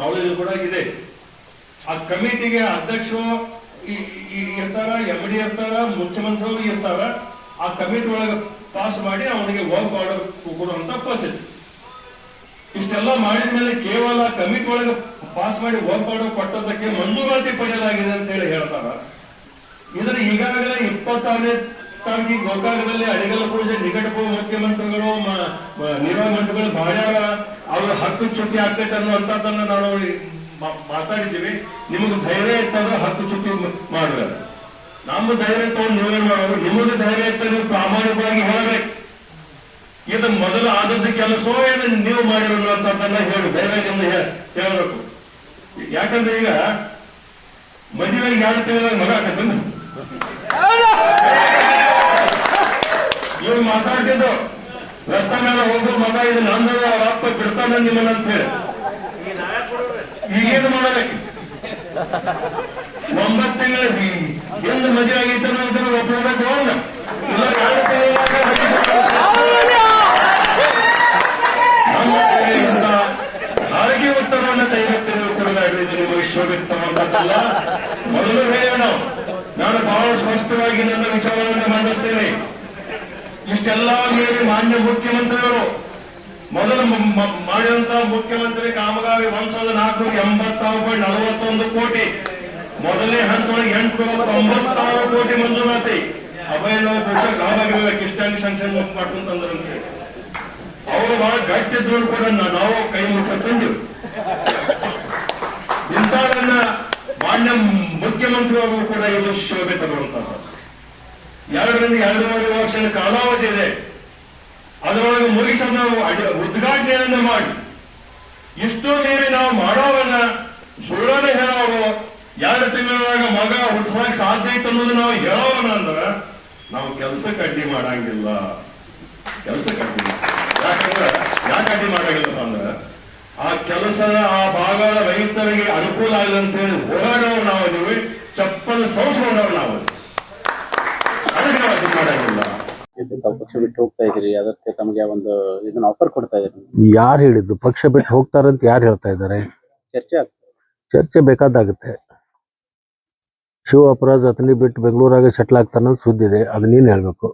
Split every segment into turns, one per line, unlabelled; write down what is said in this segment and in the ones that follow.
Knowledge ಕೂಡ ಇದೆ. ಆ ಕಮಿಟಿಗೆ ಅಧ್ಯಕ್ಷರು ಇರ್ತಾರ ಎಂ ಡಿ ಇರ್ತಾರ, ಮುಖ್ಯಮಂತ್ರಿಯವರು ಇರ್ತಾರ, ಆ ಕಮಿಟಿ ಒಳಗೆ ಪಾಸ್ ಮಾಡಿ ಅವನಿಗೆ ವರ್ಕ್ ಆರ್ಡರ್ ಕೊಡುವಂತ ಪ್ರೋಸೆಸ್ ಇಷ್ಟೆಲ್ಲ ಮಾಡಿದ ಮೇಲೆ ಕೇವಲ ಕಮಿಟಿ ಒಳಗೆ ಪಾಸ್ ಮಾಡಿ ವರ್ಕ್ ಆರ್ಡರ್ ಕೊಟ್ಟದಕ್ಕೆ ಮಂಜೂರಾತಿ ಪಡೆಯಲಾಗಿದೆ ಅಂತ ಹೇಳಿ ಹೇಳ್ತಾರ. ಇದರ ಈಗಾಗಲೇ ಇಪ್ಪತ್ತಾರನೇ ತಾರೀಕಿಗೆ ಗೋಕಾಕದಲ್ಲಿ ಅಡಿಗಲ ಪೂಜೆ ನಿಕಟಪು ಮುಖ್ಯಮಂತ್ರಿಗಳು ನೀರಾವರಿ ಮಂತ್ರಿಗಳು ಮಾಡ್ಯಾರ ಅವ್ರ ಹಕ್ಕು ಚುಕ್ಕಿ ಆಗ್ತೈತೆ ಅನ್ನುವಂಥದ್ದನ್ನ ನಾವು ಮಾತಾಡಿದ್ದೀವಿ. ನಿಮಗೆ ಧೈರ್ಯ ಇತ್ತಂದ್ರೆ ಹಕ್ಕು ಚುಕ್ಕಿ ಮಾಡಬೇಕು ನಮ್ಮ ಧೈರ್ಯ ತಗೊಂಡು ನೀವೇನ್ ಮಾಡೋದು ನಿಮಗೆ ಧೈರ್ಯ ಇತ್ತ ನೀವು ಪ್ರಾಮಾಣಿಕವಾಗಿ ಹೇಳಬೇಕು. ಇದು ಮೊದಲು ಆದದ್ದು ಕೆಲಸವೋ ಏನು ನೀವು ಮಾಡಿರುವಂತದ್ದನ್ನ ಹೇಳಿ ಧೈರ್ಯದಿಂದ ಹೇಳಬೇಕು. ಯಾಕಂದ್ರೆ ಈಗ ಮದುವೆಗೆ ಯಾರು ತಿಂಗಳ ಮಗ ಆಗತ್ತಂದ್ರೆ ಇವ್ರು ಮಾತಾಡ್ತಿದ್ದು ರಸ್ತೆ ಮೇಲೆ ಹೋಗೋ ಮಗ ಇದು ನಂದು ಅವ್ರ ಅಪ್ಪ ಬಿಡ್ತಾನೆ ನಿಮ್ಮನ್ನ ಅಂತ ಹೇಳಿ. ಈಗೇನು ಮಾಡಬೇಕು ಒಂಬತ್ತು ತಿಂಗಳ ಎಂದು ಮದುವೆ ಆಗಿತ್ತು ಅಂತ ಒಪ್ಪಬೇಕು ಅಲ್ಲ ಇಲ್ಲ ಎರಡು ತಿಂಗಳ ಆರೋಗ್ಯ ಉತ್ತರವನ್ನು ದಯವಿಟ್ಟು ಇದು ನಿಮಗೆ ಮೊದಲು ಹೇಳೋಣ. ನಾನು ಬಹಳ ಸ್ಪಷ್ಟವಾಗಿ ನನ್ನ ವಿಚಾರವನ್ನು ಮಂಡಿಸ್ತೇನೆ. ಇಷ್ಟೆಲ್ಲ ಮೀರಿ ಮಾನ್ಯ ಮುಖ್ಯಮಂತ್ರಿಗಳು. ಮೊದಲು ಮಾಡಿದಂತ ಮುಖ್ಯಮಂತ್ರಿ ಕಾಮಗಾರಿ ಒಂದ್ ಸಾವಿರದ ನಾಲ್ಕುನೂರ ಎಂಬತ್ತಾರು ಪಾಯಿಂಟ್ ನಲವತ್ತೊಂದು ಕೋಟಿ. ಮೊದಲನೇ ಹಂತದೊಳಗೆ ಎಂಟುನೂರ ತೊಂಬತ್ತಾರು ಕೋಟಿ ಮಂಜೂರಾತಿ. ಅಭಯ ನಾವು ಬಹುಶಃ ಗಾಬಾಗಿಲ್ಲ ಕಿಷ್ಟಾಂಗಿ ಸಂಕ್ಷೇಮ ಮಾಡ್ಕೊಂತಂದ್ರಂತೆ ಅವರು ಬಹಳ ಗಟ್ಟಿ ಗಟ್ಟಿದ್ರು ಕೂಡ ನಾವು ಕೈ ತಂದಿವು. ಇಂಥದನ್ನ ಮಾನ್ಯ ಮುಖ್ಯಮಂತ್ರಿ ಅವರು ಕೂಡ ಇವರು ಶೋಭೆ ತಗೊಳ್ತಾರೆ. ಎರಡರಿಂದ ಎರಡೂವರೆ ವರ್ಷದ ಕಾಲಾವಧಿ ಇದೆ. ಅದರೊಳಗೆ ಮುಗಿಸ ನಾವು ಉದ್ಘಾಟನೆಯನ್ನು ಮಾಡಿ. ಇಷ್ಟು ಮೀರಿ ನಾವು ಮಾಡೋವನ್ನ ಸುಳ್ಳನೆ ಹೇಳೋರು ಎರಡು ತಿಂಗಳಾಗ ಮಗ ಹುಟ್ಟಿಸೋಕೆ ಸಾಧ್ಯ ಐತೆ ಅನ್ನೋದು ನಾವು ಹೇಳೋವನ ಅಂದ್ರೆ ನಾವು ಕೆಲಸ ಕಡ್ಡಿ ಮಾಡಂಗಿಲ್ಲ. ಕೆಲಸ ಕಡ್ಡಿ ಯಾಕಂದ್ರೆ, ಯಾಕೆ ಅಡ್ಡಿ ಮಾಡಂಗಿಲ್ಲ ಅಂದ್ರೆ ಆ ಕೆಲಸದ ಆ ಭಾಗದ ರೈತರಿಗೆ ಅನುಕೂಲ ಹೇಳಿ ಹೋರಾಡೋರು ನೀವು ಚಪ್ಪಲ್ ಸೌಸ್ಕೊಂಡವ್ರು ನಾವು ಅದಕ್ಕೆ ನಾವು ಅಡ್ಡಿ ಮಾಡಂಗಿಲ್ಲ
ತಾವು ಪಕ್ಷ ಬಿಟ್ಟು ಹೋಗ್ತಾ ಇದ್ರಿ ಅದಕ್ಕೆ ತಮಗೆ ಒಂದು ಇದನ್ನ ಆಫರ್ ಕೊಡ್ತಾ ಇದ್ರಿ
ಯಾರು ಹೇಳಿದ್ದು? ಪಕ್ಷ ಬಿಟ್ಟು ಹೋಗ್ತಾರೆ ಅಂತ ಯಾರು ಹೇಳ್ತಾ ಇದ್ದಾರೆ?
ಚರ್ಚೆ ಆಗ್ತದೆ.
ಚರ್ಚೆ ಬೇಕಾದಾಗುತ್ತೆ. ಶಿವ ಅಪರಾಜ್ ಅತನಿ ಬಿಟ್ಟು ಬೆಂಗಳೂರಾಗ ಸೆಟ್ಲ್ ಆಗ್ತಾನ ಸುದ್ದಿ ಇದೆ. ಅದ್ ನೀನ್ ಹೇಳ್ಬೇಕು.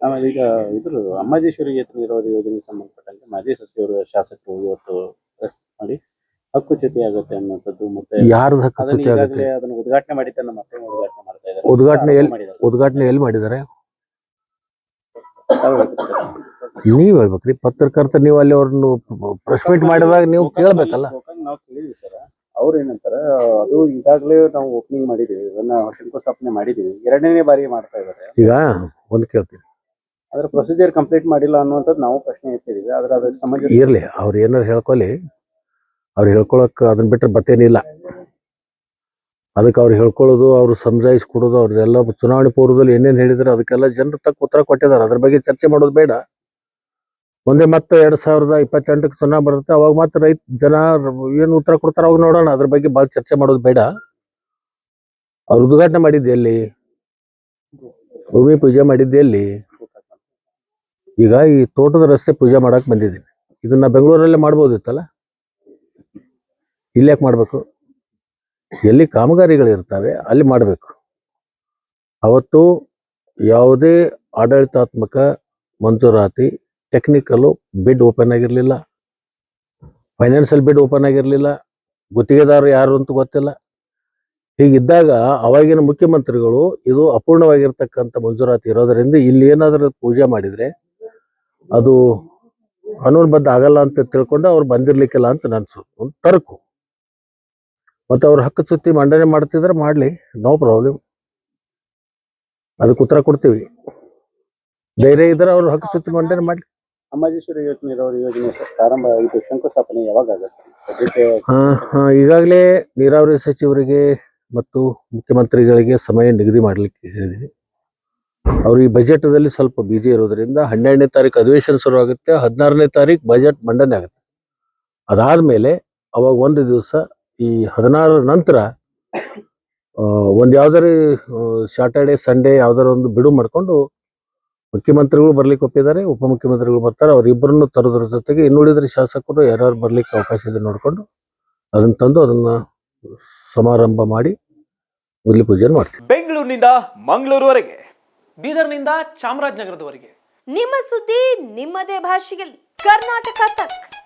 ಆಮೇಲೆ ಈಗ ಇದ್ರು ಅಮ್ಮಾಜೇಶ್ವರಿ ಏತ ನೀರಾವರಿ ಯೋಜನೆಗೆ ಸಂಬಂಧಪಟ್ಟಂತೆ ಮಾಜಿ ಸಚಿವರು ಶಾಸಕರು ಇವತ್ತು ಪ್ರೆಸ್ ಮಾಡಿ ಹಕ್ಕು ಚ್ಯುತಿ ಆಗುತ್ತೆ ಅನ್ನುವಂಥದ್ದು ಮತ್ತೆ
ಯಾರ್ದು ಹಕ್ಕು
ಅದನ್ನ
ಚ್ಯುತಿ ಆಗುತ್ತೆ
ಈಗಾಗಲೇ ಅದನ್ನ ಉದ್ಘಾಟನೆ ಮಾಡಿದ್ದನ್ನ ಮತ್ತೆ ಉದ್ಘಾಟನೆ ಮಾಡ್ತಾ ಇದ್ದಾರೆ.
ಉದ್ಘಾಟನೆ ಎಲ್ಲಿ
ಮಾಡಿದ್ದಾರೆ.
ಉದ್ಘಾಟನೆ ಎಲ್ಲಿ ಮಾಡಿದ್ದಾರೆ?
ತಾವು ಹೇಳ್ತೀರಿ ಸರ್.
ನೀವ್ ಹೇಳ್ಬೇಕ್ರಿ. ಪತ್ರಕರ್ತ ನೀವು ಅಲ್ಲಿ ಅವ್ರನ್ನು ಪ್ರೆಸ್ ಮೀಟ್ ಮಾಡಿದಾಗ ನೀವು ಕೇಳ್ಬೇಕಲ್ಲ?
ನಾವು ಕೇಳಿದ್ವಿ ಸರ್. ಅವ್ರು ಏನಂತಾರ ಅದು ಈಗಾಗಲೇ ನಾವು ಓಪನಿಂಗ್ ಮಾಡಿದೀವಿ ಅದನ್ನ ಶಂಕುಸ್ಥಾಪನೆ ಮಾಡಿದೀವಿ ಎರಡನೇ ಬಾರಿ ಮಾಡ್ತಾ ಇದ್ದಾರೆ.
ಈಗ ಒಂದ್ ಕೇಳ್ತೀನಿ.
ಅದ್ರ ಪ್ರೊಸೀಜರ್ ಕಂಪ್ಲೀಟ್ ಮಾಡಿಲ್ಲ ಅನ್ನುವಂಥದ್ದು ನಾವು ಪ್ರಶ್ನೆ ಎತ್ತಿದೀವಿ ಆದ್ರೆ ಅದಕ್ಕೆ ಸಂಬಂಧ
ಇರ್ಲಿ ಅವ್ರು ಏನಾರು ಹೇಳ್ಕೊಲಿ. ಅವ್ರು ಹೇಳ್ಕೊಳಕ್ ಅದನ್ನ ಬಿಟ್ಟರೆ ಬತ್ತೇನಿಲ್ಲ ಅದಕ್ಕೆ ಅವ್ರು ಹೇಳ್ಕೊಳ್ಳೋದು ಅವ್ರು ಸಮಜಾಯಿಸಿ ಕೊಡೋದು ಅವ್ರೆಲ್ಲ ಚುನಾವಣೆ ಪೂರ್ವದಲ್ಲಿ ಏನೇನ್ ಹೇಳಿದ್ರು ಅದಕ್ಕೆಲ್ಲ ಜನರು ತಕ್ಕ ಉತ್ತರ ಕೊಟ್ಟಿದ್ದಾರೆ. ಅದ್ರ ಬಗ್ಗೆ ಚರ್ಚೆ ಮಾಡೋದು ಬೇಡ. ಮುಂದೆ ಮತ್ತೆ ಎರಡ್ ಸಾವಿರದ ಇಪ್ಪತ್ತೆಂಟಕ್ಕೆ ಚುನಾವಣೆ ಬರುತ್ತೆ. ಅವಾಗ ಮತ್ತೆ ರೈತ ಜನ ಏನು ಉತ್ತರ ಕೊಡ್ತಾರ ಅವಾಗ ನೋಡೋಣ. ಅದ್ರ ಬಗ್ಗೆ ಭಾಳ ಚರ್ಚೆ ಮಾಡೋದು ಬೇಡ. ಅವ್ರು ಉದ್ಘಾಟನೆ ಮಾಡಿದ್ದೆ ಎಲ್ಲಿ? ಭೂಮಿ ಪೂಜೆ ಮಾಡಿದ್ದೆ ಎಲ್ಲಿ? ಈಗ ಈ ತೋಟದ ರಸ್ತೆ ಪೂಜೆ ಮಾಡಕ್ಕೆ ಬಂದಿದ್ದೀನಿ. ಇದನ್ನ ಬೆಂಗಳೂರಲ್ಲೇ ಮಾಡ್ಬೋದಿತ್ತಲ್ಲ? ಇಲ್ಲಿ ಮಾಡಬೇಕು? ಎಲ್ಲಿ ಕಾಮಗಾರಿಗಳು ಇರ್ತವೆ, ಅಲ್ಲಿ ಮಾಡಬೇಕು. ಅವತ್ತು ಯಾವುದೇ ಆಡಳಿತಾತ್ಮಕ ಮಂಜೂರಾತಿ ಟೆಕ್ನಿಕಲು ಬಿಡ್ ಓಪನ್ ಆಗಿರಲಿಲ್ಲ. ಫೈನಾನ್ಷಿಯಲ್ ಬಿಡ್ ಓಪನ್ ಆಗಿರಲಿಲ್ಲ. ಗುತ್ತಿಗೆದಾರರು ಯಾರು ಅಂತ ಗೊತ್ತಿಲ್ಲ. ಹೀಗಿದ್ದಾಗ ಅವಾಗಿನ ಮುಖ್ಯಮಂತ್ರಿಗಳು ಇದು ಅಪೂರ್ಣವಾಗಿರ್ತಕ್ಕಂಥ ಮಂಜೂರಾತಿ ಇರೋದರಿಂದ ಇಲ್ಲಿ ಏನಾದರೂ ಪೂಜೆ ಮಾಡಿದರೆ ಅದು ಕಾನೂನುಬದ್ಧ ಆಗಲ್ಲ ಅಂತ ತಿಳ್ಕೊಂಡು ಅವ್ರು ಬಂದಿರ್ಲಿಕ್ಕಿಲ್ಲ ಅಂತ ನನ್ನ ಒಂದು ತರ್ಕು. ಮತ್ತೆ ಅವ್ರ ಹಕ್ಕು ಸುತ್ತಿ ಮಂಡನೆ ಮಾಡ್ತಿದ್ರೆ ಮಾಡ್ಲಿ ನೋ ಪ್ರಾಬ್ಲಮ್ ಅದಕ್ಕೆ ಉತ್ತರ ಕೊಡ್ತೀವಿ. ಧೈರ್ಯ ಇದ್ರೆ ಅವ್ರು ಹಕ್ಕು ಸುತ್ತಿ ಮಂಡನೆ ಮಾಡ್ಲಿ.
ಅಮ್ಮಾಜೇಶ್ವರಿ ಯೋಜನೆ ಯೋಜನೆ ಪ್ರಾರಂಭ ಇದು ಶಂಕುಸ್ಥಾಪನೆ ಯಾವಾಗ ಆಗುತ್ತೆ? ಸದ್ಯಕ್ಕೆ
ಹಾ ಹಾ ಈಗಾಗಲೇ ನೀರಾವರಿ ಸಚಿವರಿಗೆ ಮತ್ತು ಮುಖ್ಯಮಂತ್ರಿಗಳಿಗೆ ಸಮಯ ನಿಗದಿ ಮಾಡಲಿಕ್ಕೆ ಹೇಳಿದ್ದೀನಿ ಅವರು ಈ ಬಜೆಟ್ದಲ್ಲಿ ಸ್ವಲ್ಪ ಬಿಜಿ ಇರೋದ್ರಿಂದ ಹನ್ನೆರಡನೇ ತಾರೀಕು ಅಧಿವೇಶನ ಶುರು ಆಗುತ್ತೆ ಹದಿನಾರನೇ ತಾರೀಕು ಬಜೆಟ್ ಮಂಡನೆ ಆಗುತ್ತೆ. ಅದಾದ್ಮೇಲೆ ಅವಾಗ ಒಂದು ದಿವಸ ಈ ಹದಿನಾರರ ನಂತರ ಒಂದು ಯಾವ್ದಾರು ಸ್ಯಾಟರ್ಡೆ ಸಂಡೇ ಯಾವ್ದಾರ ಒಂದು ಬಿಡು ಮಾಡ್ಕೊಂಡು ಮುಖ್ಯಮಂತ್ರಿಗಳು ಬರ್ಲಿಕ್ಕೆ ಒಪ್ಪಿದ್ದಾರೆ ಉಪಮುಖ್ಯಮಂತ್ರಿಗಳು ಬರ್ತಾರೆ ಅವರಿಬ್ಬರನ್ನು ತರೋದ್ರ ಜೊತೆಗೆ ಇನ್ನುಳಿದ್ರೆ ಶಾಸಕರು ಯಾರ್ಯಾರು ಬರ್ಲಿಕ್ಕೆ ಅವಕಾಶ ಇದೆ ನೋಡಿಕೊಂಡು ಅದನ್ನ ತಂದು ಅದನ್ನ ಸಮಾರಂಭ ಮಾಡಿ ಗುದ್ಲಿ ಪೂಜೆ ಮಾಡ್ತೀವಿ.
ಬೆಂಗಳೂರಿನಿಂದ ಮಂಗಳೂರುವರೆಗೆ.
ಬೀದರ್ನಿಂದ ಚಾಮರಾಜನಗರದವರೆಗೆ.
ನಿಮ್ಮ ಸುದ್ದಿ ನಿಮ್ಮದೇ ಭಾಷೆಯಲ್ಲಿ. ಕರ್ನಾಟಕ ತಕ್.